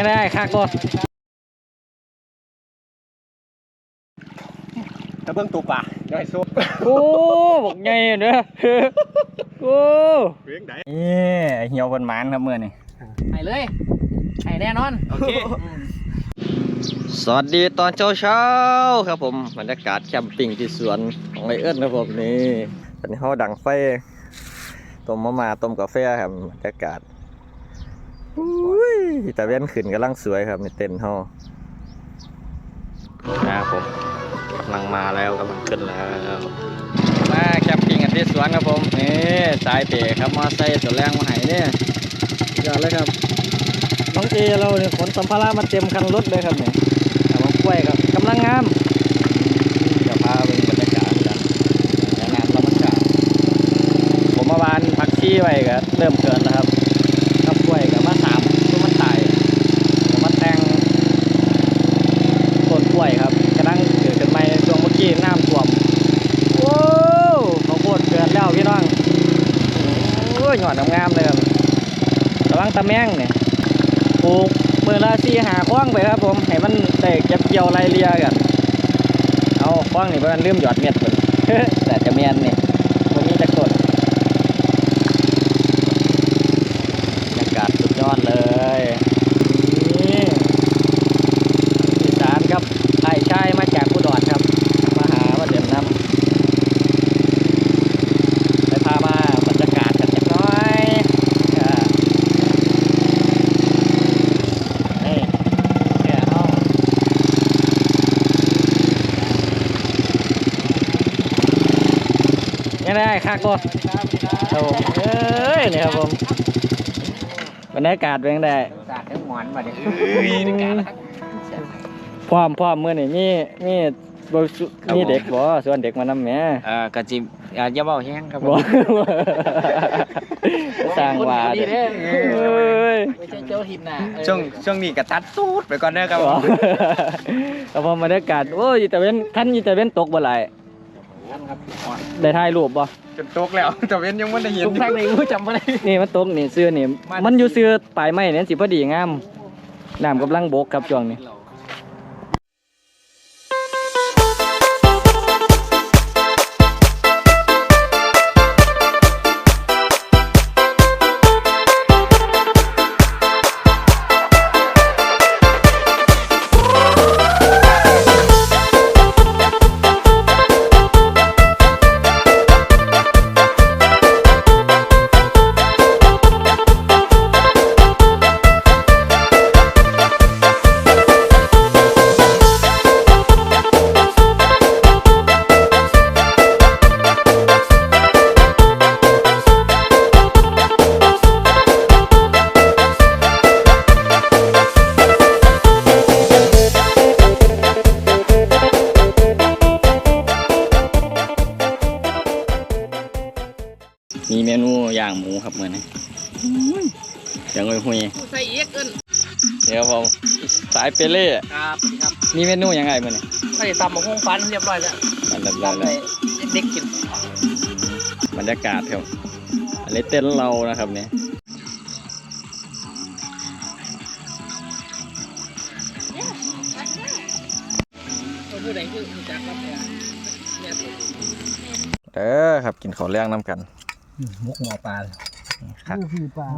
ยังได้คักบ่ถ้าเบิ่งตัวป่าได้โซ่โอ้บอกใหญ่เด้อโอ้เพียงใดนี่เหี่ยวเพิ่นหมานครับมื้อนี้ไห้เลยไห้แน่นอน โอเคสวัสดีตอนเช้าเช้าๆครับผมบรรยากาศแคมปิ้งที่สวนของไอเอิ้นครับผมนี่ตอนนี้เฮาดังไฟต้มมะม่าต้มกาแฟครับบรรยากาศ อุ้ยตะเวนขึ้นกำลังสวยครับในเต็นท์เฮานะครับผมกำลังมาแล้วกำลังขึ้นแล้วมาแคมปิ้งกันที่สวนครับผมนี่สายเตะครับมาใส่ตัวแรงมาให้เนี่ยยอดเลยครับน้องเอเราเนี่ยขนสัมภาระมาเต็มคันรถเลยครับเนี่ยแต่ว่ากล้วยครับกำลังงามเดี๋ยวพาไปบรรยากาศกันงานเรามันกาผมมาวานพักชี้ไว้ก็เริ่มเกินแล้วครับกับกล้วยกับมาสามตัวมันตายก็มาแทงต้นกล้วยครับกำลังเกิดขึ้นใหม่ช่วงเมื่อกี้น้ำท่วมโอ้เขาโคตรเกิดแล้ว พี่น้องโอ้ยหยอดงามเลยครับระวังตะแมงเนี่ยปลูกมือละสี่หาคว้างไปครับผมให้มันได้เก็บเกี่ยวไรเลียกันเอาคว้างนี่มันลืมหยอดเม็ดมันแต่จะเมียนเนี่ยนมีจะกดบรรยากาศสุดยอดเลยนี่อีสานครับไอ้ชายมาจากกุดรครับ มาหามาเด่นน้ำไปพามาบรรยากาศกันจักหน้อยอ่า นี่เดี๋ยวเอา ยังได้คักบ่ครับผมเอ้ยนี่ครับผมบรรยากาศเป็นยังไงสาดทั้งหมอนมาดิพร้อมพร้อมมื้อนี้มีมีบ่สุมีเด็กบ่ส่วนเด็กมานำแหม่เอ่อกะจิอ่าอย่าเบาแห้งครับบ่สร้างว่าดีเด้อเอ้ยไม่ใช่เจ้าทิมน่ะช่วงช่วงนี้กระตัดตูดไปก่อนเด้อครับบ่ครับผมบรรยากาศโอ้ยแต่เว้นท่านอยู่แต่เว้นตกบ่หลาย ครับได้ถ่ายรูปบ่จนตกแล้วแต่เว้นยังไม่ได้เห็นทุกท่านในรู้จำไม่ได้นี่มันตกนี่เสื้อนี่มันมันอยู่เสื้อปลายไม้เนี่ยสิพอดีงามน้ำกำลังบกครับช่วงนี้ มีเมนูย่างหมูครับมื้อนี้อย่างหุยหุยใส่เอ็กเอิ้นๆเดี๋ยวผมสายเปเล่ครับครับมีเมนูยังไงมื้อนี้ใส่ตำมะฮุ่งฟันเรียบร้อยแล้วอันดับแรกตำเลให้ยเด็กกินบรรยากาศครับอันนี้เต้นท์เรานะครับเนี่ยผู้ใดคือจักรับเนี่ยเนี่ยเออครับกินข้าวแรงน้ำกัน มุกหมอปลาครับคือปลา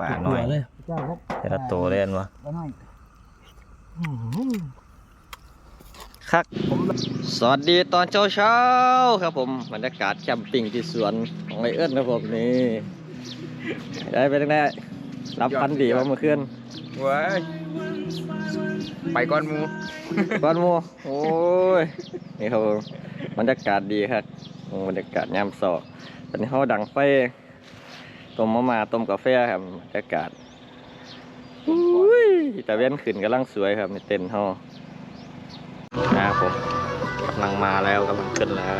ป่าหน่อยเลยเจ้าครับแต่ละตัวเล่นวะปลาหน่อยคักสวัสดีตอนเช้าเช้าๆครับผมบรรยากาศแคมปิ้งที่สวนของไอเอิ้นครับผมนี่ได้ไปตั้งแต่รับพันดีมาเมื่อคืนเว้ยไปก่อนหมูบ้านโมโอ้ยนี่ครับผมบรรยากาศดีครับโอ้ บรรยากาศยามสาร์ตอนนี้เขาดังไฟต้มมะม่าต้มกาแฟครับบรรยากาศอุ้ยต่เว้นขึ้นกำลังสวยครับในเต็นท์เขานะครับผมกำลังมาแล้วกำลังขึ้นแล้ว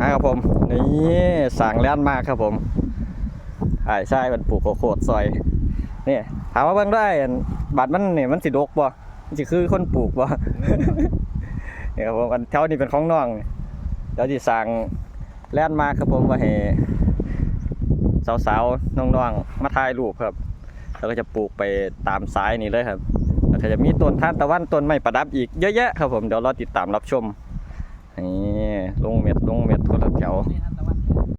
อ่าครับผมนี่สั่งแล่นมากครับผมไอ้ใช่มันปลูกโคโคดซอยนี่ถามว่าเบิ่งได้บัตรมันเนี่ยมันสิดกบ่ มันสิคือคนปลูกบ่นี่ครับผมอันแถวนี้เป็นของน้องนี่เดี๋ยวสิสั่งแล่นมาครับผมว่าให้สาวๆน้องๆมาถ่ายรูปครับ แล้วก็จะปลูกไปตามซ้ายนี่เลยครับแล้วก็จะมีต้นทานตะวันต้นไม้ประดับอีกเยอะแยะครับผมเดี๋ยวรอติดตามรับชมนี่ลงเม็ดลงเม็ดคนละแถวนี่ครับตะ